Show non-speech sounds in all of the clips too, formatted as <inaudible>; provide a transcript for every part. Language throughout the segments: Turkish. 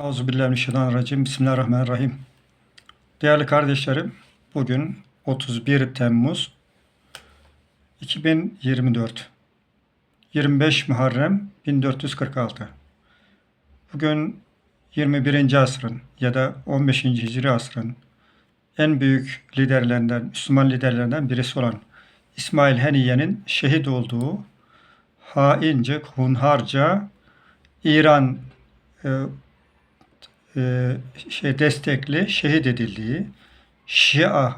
Euzubillahimineşşeytanirracim. Bismillahirrahmanirrahim. Değerli kardeşlerim, bugün 31 Temmuz 2024. 25 Muharrem 1446. Bugün 21. asrın ya da 15. Hicri asrın en büyük liderlerinden, Müslüman liderlerinden birisi olan İsmail Heniye'nin şehit olduğu haince, hunharca İran e, e, şey destekli şehit edildiği Şia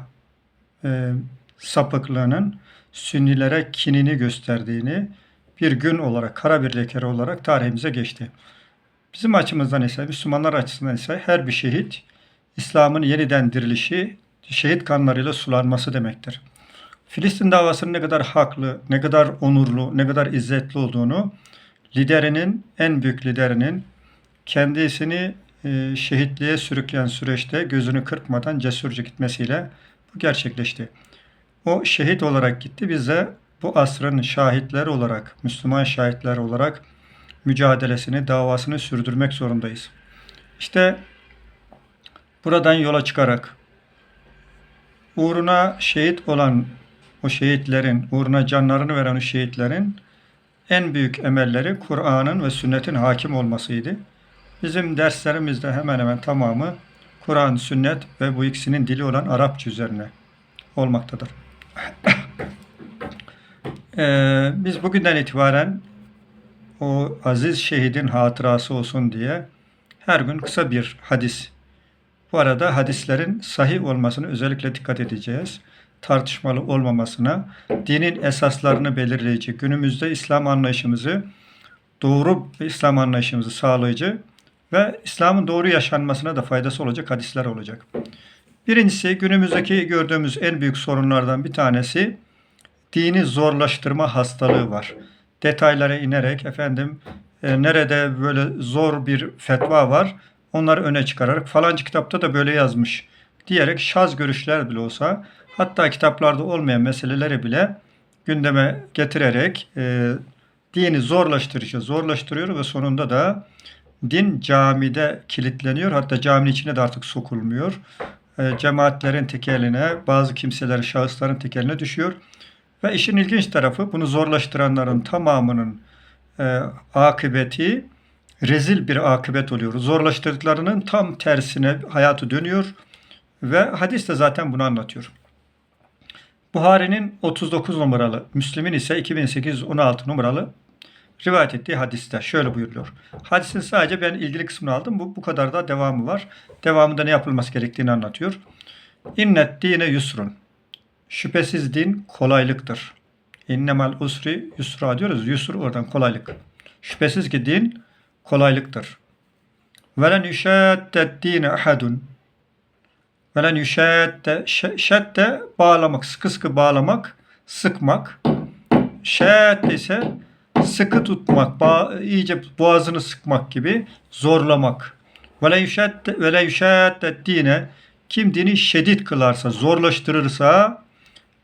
e, sapıklığının Sünnilere kinini gösterdiğini bir gün olarak, kara bir lekere olarak tarihimize geçti. Bizim açımızdan ise, Müslümanlar açısından ise her bir şehit İslam'ın yeniden dirilişi, şehit kanlarıyla sulanması demektir. Filistin davasının ne kadar haklı, ne kadar onurlu, ne kadar izzetli olduğunu liderinin, en büyük liderinin kendisini şehitliğe sürükleyen süreçte gözünü kırpmadan cesurca gitmesiyle bu gerçekleşti. O şehit olarak gitti. Biz de bu asrın şahitleri olarak, Müslüman şahitler olarak mücadelesini, davasını sürdürmek zorundayız. İşte buradan yola çıkarak uğruna şehit olan o şehitlerin, uğruna canlarını veren o şehitlerin en büyük emelleri Kur'an'ın ve sünnetin hakim olmasıydı. Bizim derslerimizde hemen hemen tamamı Kur'an, sünnet ve bu ikisinin dili olan Arapça üzerine olmaktadır. <coughs> ee, biz bugünden itibaren o aziz şehidin hatırası olsun diye her gün kısa bir hadis. Bu arada hadislerin sahih olmasını özellikle dikkat edeceğiz. Tartışmalı olmamasına, dinin esaslarını belirleyici, günümüzde İslam anlayışımızı, doğru İslam anlayışımızı sağlayıcı ve İslam'ın doğru yaşanmasına da faydası olacak hadisler olacak. Birincisi günümüzdeki gördüğümüz en büyük sorunlardan bir tanesi dini zorlaştırma hastalığı var. Detaylara inerek efendim e, nerede böyle zor bir fetva var onları öne çıkararak falanca kitapta da böyle yazmış diyerek şaz görüşler bile olsa hatta kitaplarda olmayan meseleleri bile gündeme getirerek e, dini zorlaştırıcı zorlaştırıyor ve sonunda da din camide kilitleniyor. Hatta caminin içine de artık sokulmuyor. E, cemaatlerin tekeline, bazı kimselerin, şahısların tekeline düşüyor. Ve işin ilginç tarafı bunu zorlaştıranların tamamının e, akıbeti rezil bir akıbet oluyor. Zorlaştırdıklarının tam tersine hayatı dönüyor ve hadis de zaten bunu anlatıyor. Buhari'nin 39 numaralı, Müslim'in ise 2816 numaralı rivayet ettiği hadiste şöyle buyuruyor. Hadisin sadece ben ilgili kısmını aldım. Bu, bu kadar da devamı var. Devamında ne yapılması gerektiğini anlatıyor. İnnet dine yusrun. Şüphesiz din kolaylıktır. İnnemal usri yusra diyoruz. Yusur oradan kolaylık. Şüphesiz ki din kolaylıktır. Velen yüşeddet dine ahadun. Velen yüşedde şedde bağlamak, sıkı sıkı bağlamak, sıkmak. Şedde ise sıkı tutmak, iyice boğazını sıkmak gibi zorlamak. Ve la yüşeddet dine kim dini şedid kılarsa, zorlaştırırsa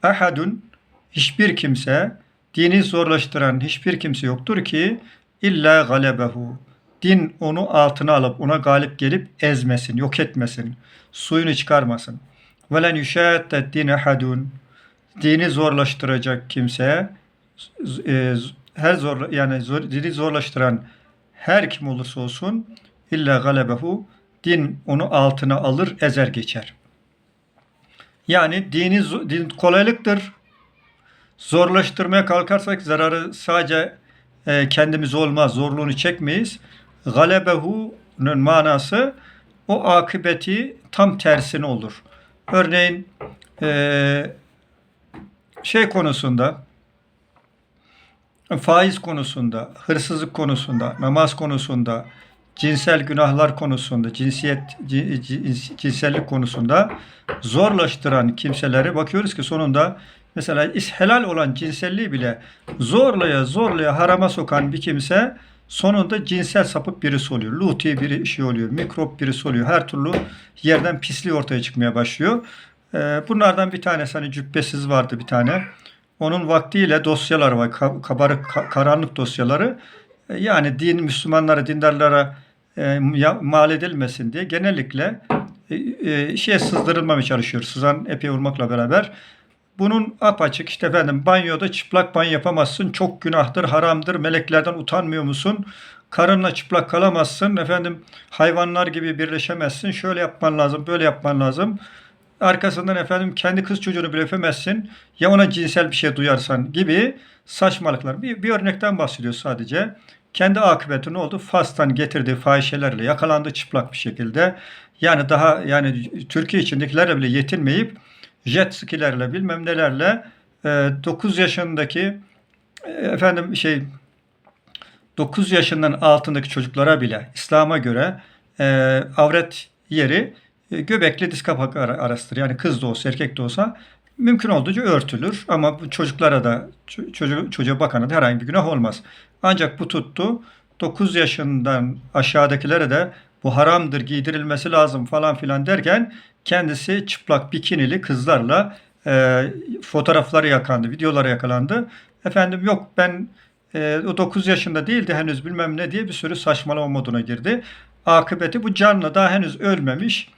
ahadun hiçbir kimse dini zorlaştıran hiçbir kimse yoktur ki illa galebehu. Din onu altına alıp ona galip gelip ezmesin, yok etmesin, suyunu çıkarmasın. Ve len yüşeddet dine ahadun. Dini zorlaştıracak kimse e, her zor yani zor, dini zorlaştıran her kim olursa olsun illa galebehu din onu altına alır ezer geçer. Yani dini din kolaylıktır. Zorlaştırmaya kalkarsak zararı sadece e, kendimiz olmaz, zorluğunu çekmeyiz. Galebehu'nun manası o akıbeti tam tersine olur. Örneğin e, şey konusunda faiz konusunda, hırsızlık konusunda, namaz konusunda, cinsel günahlar konusunda, cinsiyet, cinsellik konusunda zorlaştıran kimseleri bakıyoruz ki sonunda mesela helal olan cinselliği bile zorlaya zorlaya harama sokan bir kimse sonunda cinsel sapık birisi oluyor. Luti bir şey oluyor, mikrop birisi oluyor. Her türlü yerden pisliği ortaya çıkmaya başlıyor. Ee, bunlardan bir tanesi hani cübbesiz vardı bir tane. Onun vaktiyle dosyalar var, kabarık, karanlık dosyaları. E, yani din, Müslümanlara, dindarlara e, mal edilmesin diye genellikle e, şeye sızdırılmamaya çalışıyor. Sızan epey olmakla beraber. Bunun apaçık işte efendim banyoda çıplak banyo yapamazsın. Çok günahtır, haramdır. Meleklerden utanmıyor musun? Karınla çıplak kalamazsın. Efendim hayvanlar gibi birleşemezsin. Şöyle yapman lazım, böyle yapman lazım. Arkasından efendim kendi kız çocuğunu bile öpemezsin. Ya ona cinsel bir şey duyarsan gibi saçmalıklar. Bir, bir örnekten bahsediyor sadece. Kendi akıbeti ne oldu? Fas'tan getirdiği fahişelerle yakalandı çıplak bir şekilde. Yani daha yani Türkiye içindekilerle bile yetinmeyip jet skilerle bilmem nelerle e, 9 yaşındaki e, efendim şey 9 yaşından altındaki çocuklara bile İslam'a göre e, avret yeri e, göbekli diz kapak ara- arasıdır. Yani kız da olsa erkek de olsa mümkün olduğunca örtülür. Ama çocuklara da ço- çocuğu, çocuğa bakana da herhangi bir günah olmaz. Ancak bu tuttu 9 yaşından aşağıdakilere de bu haramdır giydirilmesi lazım falan filan derken kendisi çıplak bikinili kızlarla e, fotoğrafları yakandı, videoları yakalandı. Efendim yok ben e, o 9 yaşında değildi henüz bilmem ne diye bir sürü saçmalama moduna girdi. Akıbeti bu canlı daha henüz ölmemiş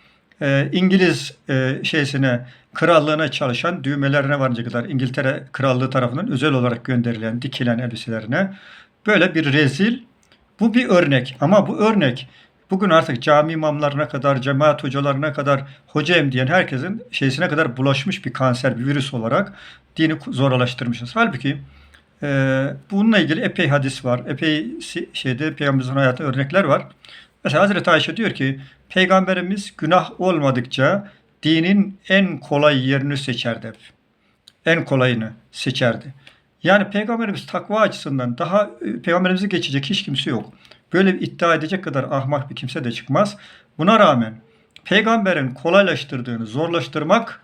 e, İngiliz e, şeysine krallığına çalışan düğmelerine varınca kadar İngiltere krallığı tarafından özel olarak gönderilen dikilen elbiselerine böyle bir rezil bu bir örnek ama bu örnek bugün artık cami imamlarına kadar, cemaat hocalarına kadar hocayım diyen herkesin şeysine kadar bulaşmış bir kanser, bir virüs olarak dini zorlaştırmışız. Halbuki e, bununla ilgili epey hadis var. Epey şeyde Peygamberimizin hayatında örnekler var. Mesela Hazreti Ayşe diyor ki Peygamberimiz günah olmadıkça dinin en kolay yerini seçerdi. En kolayını seçerdi. Yani Peygamberimiz takva açısından daha e, Peygamberimizi geçecek hiç kimse yok. Böyle bir iddia edecek kadar ahmak bir kimse de çıkmaz. Buna rağmen peygamberin kolaylaştırdığını zorlaştırmak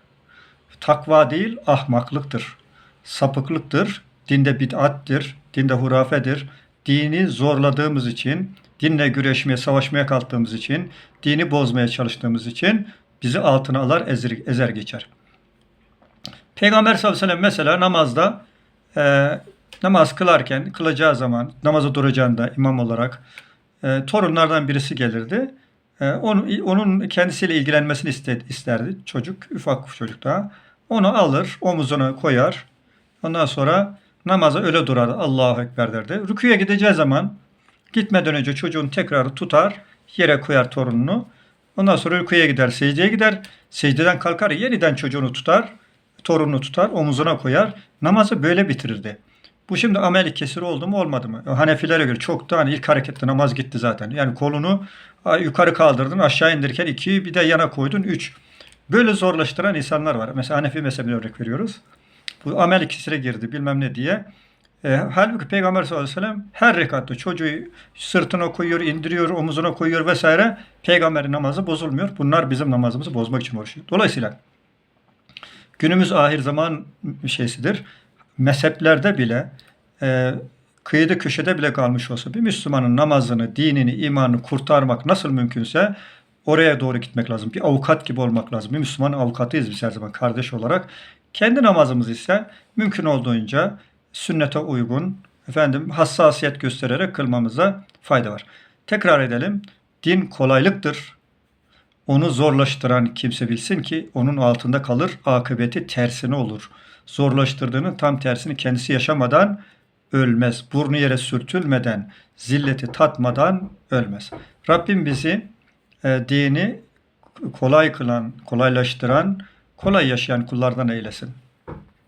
takva değil ahmaklıktır. Sapıklıktır. Dinde bid'attir. Dinde hurafedir. Dini zorladığımız için, dinle güreşmeye, savaşmaya kalktığımız için, dini bozmaya çalıştığımız için bizi altına alar, ezer, ezer geçer. Peygamber sallallahu aleyhi ve sellem mesela namazda e, namaz kılarken, kılacağı zaman, namaza duracağında imam olarak e, torunlardan birisi gelirdi. E, onun, onun kendisiyle ilgilenmesini iste- isterdi çocuk, ufak çocuk daha. Onu alır, omuzuna koyar. Ondan sonra namaza öyle durar. Allahu Ekber derdi. Rüküye gideceği zaman gitmeden önce çocuğun tekrarı tutar, yere koyar torununu. Ondan sonra rüküye gider, secdeye gider. Secdeden kalkar, yeniden çocuğunu tutar, torununu tutar, omuzuna koyar. Namazı böyle bitirirdi. Bu şimdi ameli kesir oldu mu olmadı mı? Hanefilere göre çok da hani ilk harekette namaz gitti zaten. Yani kolunu yukarı kaldırdın, aşağı indirken iki, bir de yana koydun üç. Böyle zorlaştıran insanlar var. Mesela Hanefi mezhebine örnek veriyoruz. Bu amel kesire girdi bilmem ne diye. E, halbuki Peygamber sallallahu aleyhi ve sellem her rekatta çocuğu sırtına koyuyor, indiriyor, omuzuna koyuyor vesaire. Peygamberin namazı bozulmuyor. Bunlar bizim namazımızı bozmak için uğraşıyor. Dolayısıyla günümüz ahir zaman şeysidir. Mezheplerde bile e, kıyıda köşede bile kalmış olsa bir Müslümanın namazını, dinini, imanını kurtarmak nasıl mümkünse oraya doğru gitmek lazım. Bir avukat gibi olmak lazım. Bir Müslüman avukatıyız biz her zaman kardeş olarak. Kendi namazımız ise mümkün olduğunca sünnete uygun, efendim hassasiyet göstererek kılmamıza fayda var. Tekrar edelim. Din kolaylıktır. Onu zorlaştıran kimse bilsin ki onun altında kalır, akıbeti tersine olur. Zorlaştırdığının tam tersini kendisi yaşamadan ölmez. Burnu yere sürtülmeden, zilleti tatmadan ölmez. Rabbim bizi e, dini kolay kılan, kolaylaştıran, kolay yaşayan kullardan eylesin.